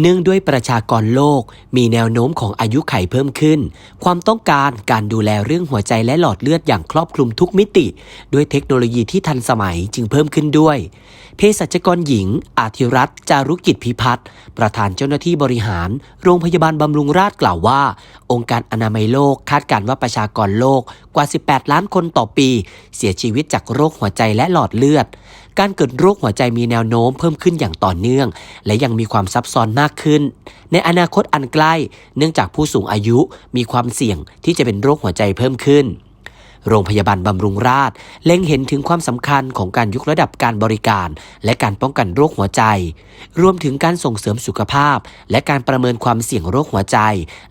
เนื่องด้วยประชากรโลกมีแนวโน้มของอายุไขเพิ่มขึ้น ความต้องการการดูแลเรื่องหัวใจและหลอดเลือดอย่างครอบคลุมทุกมิติ ด้วยเทคโนโลยีที่ทันสมัยจึงเพิ่มขึ้นด้วย เภสัชกรหญิง อาธิรัตน์จารุกิจพิพัฒน์ประธานเจ้าหน้าที่บริหาร โรงพยาบาลบำรุงราษฎร์กล่าวว่า องค์การอนามัยโลกคาดการณ์ว่าประชากรโลกกว่า 18 ล้านคนต่อปี เสียชีวิตจากโรคหัวใจและหลอดเลือด การเกิดโรคหัวใจมีแนวโน้มเพิ่มขึ้นอย่างต่อเนื่อง และยังมีความซับซ้อนมากขึ้น ในอนาคตอันใกล้ เนื่องจากผู้สูงอายุมีความเสี่ยงที่จะเป็นโรคหัวใจเพิ่มขึ้น โรงพยาบาลบำรุงราษฎร์เล็งเห็นถึงความสำคัญของการยกระดับการบริการ และการป้องกันโรคหัวใจ รวมถึงการส่งเสริมสุขภาพ และการประเมินความเสี่ยงโรคหัวใจ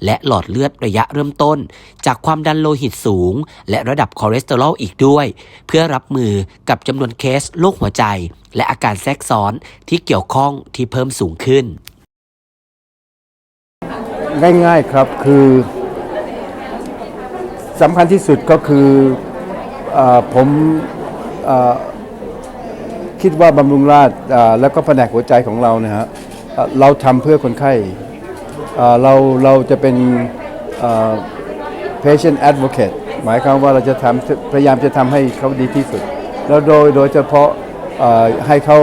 และหลอดเลือดระยะเริ่มต้น จากความดันโลหิตสูง และระดับคอเลสเตอรอลอีกด้วย เพื่อรับมือกับจำนวนเคสโรคหัวใจ และอาการแทรกซ้อนที่เกี่ยวข้องที่เพิ่มสูงขึ้น ง่ายๆครับคือ สำคัญที่สุดก็คืออผมอคิดว่าบำรุงราษฎร์เอ่อแล้วก็แผนกหัวใจของเรานะฮะเราทำเพื่อคนไข้เราเราจะเป็นเอ่อ patient advocate หมายความว่าเราจะทำพยายามจะทำให้เขาดีที่สุด แล้วโดยโดยเฉพาะให้เขา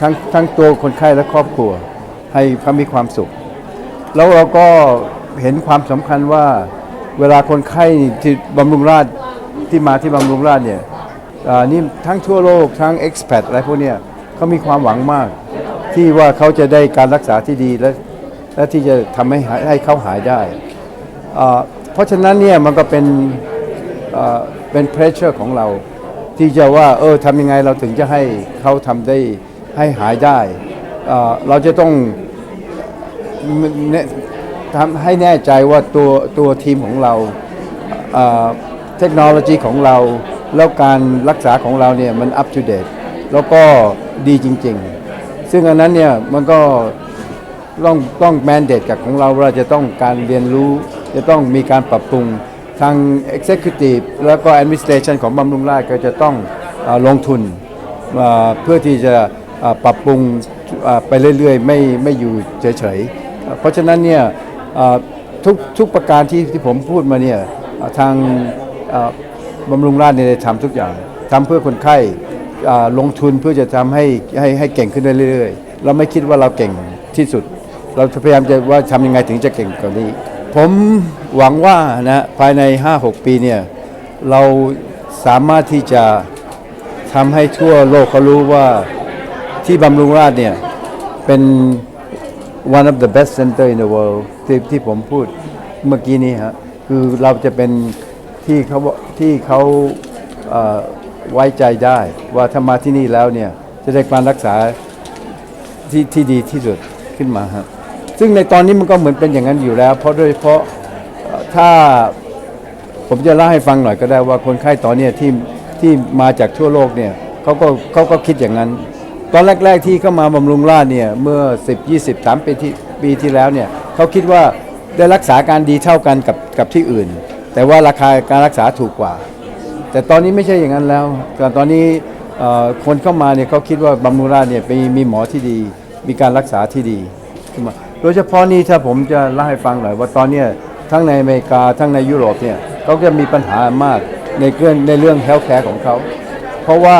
ทั้งทั้งตัวคนไข้และครอบครัว ให้เขามีความสุข แล้วเราก็เห็นความสำคัญว่า เวลาคนไข้ที่บำรุงราษฎร์ที่มาที่บำรุงราษฎร์เนี่ยนี่ทั้งทั่วโลกทั้ง expat อะไรพวกเนี้ยเขามีความหวังมาก ที่ว่าเขาจะได้การรักษาที่ดีและและที่จะทำให้ให้เขาหายได้อ่าเพราะฉะนั้นเนี่ยมันก็เป็นอ่าเป็น pressure ของเรา ที่จะว่าเออทำยังไงเราถึงจะให้เขาทำได้ให้หายได้อ่าเราจะต้องแน่ ทำให้แน่ใจว่าตัวตัวทีมของเราเทคโนโลยีของเรา แล้วการรักษาของเราเนี่ยมันอัปเดตแล้วก็ดีจริง ๆ ซึ่งอันนั้นเนี่ยมันก็ต้องต้องแมนเดตกับของเราเราจะต้องการเรียนรู้ จะต้องมีการปรับปรุงทาง Executive แล้วก็ Administration ของบำรุงราษฎร์ก็จะต้องอลงทุนเพื่อที่จะปรับปรุงไปเรื่อยๆ ไม่ไม่อยู่เฉยๆ เพราะฉะนั้นเนี่ย ทุกทุกประการที่ที่ผมพูดมาเนี่ยทางบำรุงราษฎร์เนี่ยได้ทำทุกอย่างทำเพื่อคนไข้ลงทุนเพื่อจะทำให้ให้ให้เก่งขึ้นเรื่อยๆ เราไม่คิดว่าเราเก่งที่สุด เราพยายามจะว่าทำยังไงถึงจะเก่งกว่านี้ ผมหวังว่านะภายใน 5-6 ปีเนี่ยเราสามารถที่จะทำให้ทั่วโลกเขารู้ว่าที่บำรุงราษฎร์เนี่ยเป็น one of the best center in the world ที่ที่ผมพูดเมื่อกี้นี้ฮะคือเราจะเป็นที่เขาที่เขาเอ่อไว้ใจได้ว่าถ้ามาที่นี่แล้วเนี่ยจะได้การรักษาที่ที่ดีที่สุดขึ้นมาฮะซึ่งในตอนนี้มันก็เหมือนเป็นอย่างนั้นอยู่แล้ว เพราะโดยเฉพาะเอ่อถ้าผมจะเล่าให้ฟังหน่อยก็ได้ว่าคนไข้ตอนเนี้ยที่ที่มาจากทั่วโลกเนี่ยเขาก็เขาก็คิดอย่างนั้น ตอนแรก ๆ ที่เข้ามาบำรุงราษฎร์เนี่ยเมื่อ 10 20 3ปีที่ปีที่แล้วเนี่ย เขาคิดว่าได้รักษาการดีเท่ากันกับกับที่อื่น แต่ว่าราคาการรักษาถูกกว่า แต่ตอนนี้ไม่ใช่อย่างนั้นแล้วแต่ตอนนี้คนเข้ามาเนี่ยเขาคิดว่าบำรุงราษฎร์เนี่ยมีมีหมอที่ดี มีการรักษาที่ดีโดยเฉพาะนี่ถ้าผมจะเล่าให้ฟังหน่อยว่าตอนนี้ทั้งในอเมริกาทั้งในยุโรปเนี่ยเขาจะมีปัญหามากในเรื่องในเรื่องเฮลท์แคร์ของเขา เพราะว่า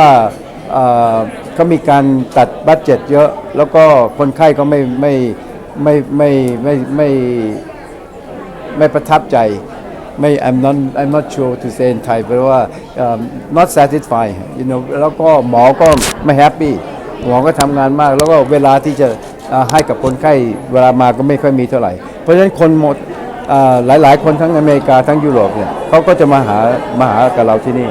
เอ่อเขามีการตัดบัตเจ็ตเยอะ แล้วก็คนไข้ก็ไม่ไม่ ไม่ไม่ไม่ไม่ไม่ประทับใจไม่ I'm not I'm not sure to say in Thai แปลว่าเอ่อ not satisfied you know แล้วก็หมอก็ไม่แฮปปี้หมอก็ทำงานมาก แล้วก็เวลาที่จะให้กับคนไข้เวลามาก็ไม่ค่อยมีเท่าไหร่ เพราะฉะนั้นคนหมดเอ่อหลาย ๆ คนทั้งอเมริกาทั้งยุโรปเนี่ยเขาก็จะมาหามาหากับเราที่นี่